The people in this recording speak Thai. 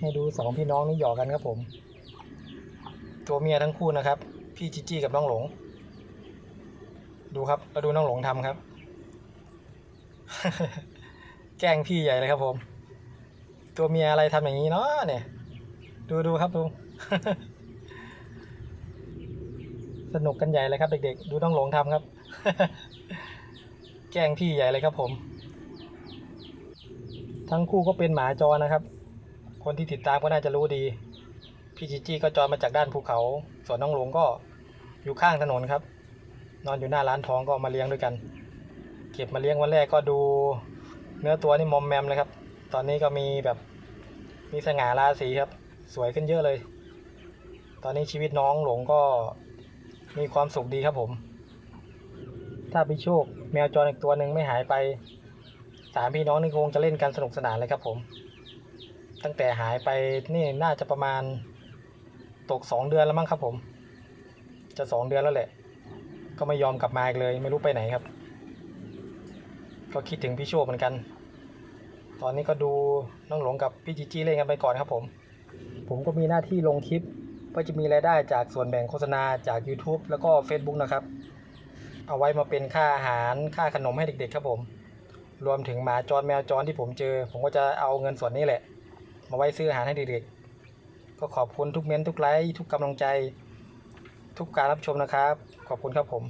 ให้ดูสองพี่น้องนี่หยอกกันครับผม ตัวเมียทั้งคู่นะครับ พี่จิจี้กับน้องหลง ดูครับมาดูน้องหลงทำครับ แกล้งพี่ใหญ่เลยครับผม ตัวเมียอะไรทำอย่างนี้เนาะเนี่ย ดูดูครับดูสนุกกันใหญ่เลยครับเด็กๆ ดูน้องหลงทำครับ แกล้งพี่ใหญ่เลยครับผม ทั้งคู่ก็เป็นหมาจรนะครับ คนที่ติดตามก็น่าจะรู้ดี พี่จิจี้ก็จรมาจากด้านภูเขา ส่วนน้องหลงก็อยู่ข้างถนนครับ นอนอยู่หน้าร้านทองก็มาเลี้ยงด้วยกัน เก็บมาเลี้ยงวันแรกก็ดู เนื้อตัวนี่มอมแมมเลยครับ ตอนนี้ก็มีแบบมีสง่าราศีครับ สวยขึ้นเยอะเลย ตอนนี้ชีวิตน้องหลงก็มีความสุขดีครับผม ถ้าพี่โชคแมวจรอีกตัวหนึ่งไม่หายไปสามพี่น้องนี่คงจะเล่นกันสนุกสนานเลยครับผม ตั้งแต่หายไปนี่น่าจะประมาณตกสองเดือนแล้วมั้งครับผม จะสองเดือนแล้วแหละ ก็ไม่ยอมกลับมาอีกเลย ไม่รู้ไปไหนครับ ก็คิดถึงพี่โชคเหมือนกัน ตอนนี้ก็ดูน้องหลงกับพี่จีจี้เล่นกันไปก่อนครับผม ผมก็มีหน้าที่ลงคลิปเพื่อจะมีรายได้จากส่วนแบ่งโฆษณาจาก YouTube แล้วก็ Facebook นะครับ เอาไว้มาเป็นค่าอาหารค่าขนมให้เด็กๆครับผม รวมถึงหมาจรแมวจรที่ผมเจอ ผมก็จะเอาเงินส่วนนี้แหละ มาไว้ซื้ออาหารให้เด็กๆ ก็ขอบคุณทุกเม้นทุกไลค์ทุกกำลังใจ ทุกการรับชมนะครับ ขอบคุณครับผม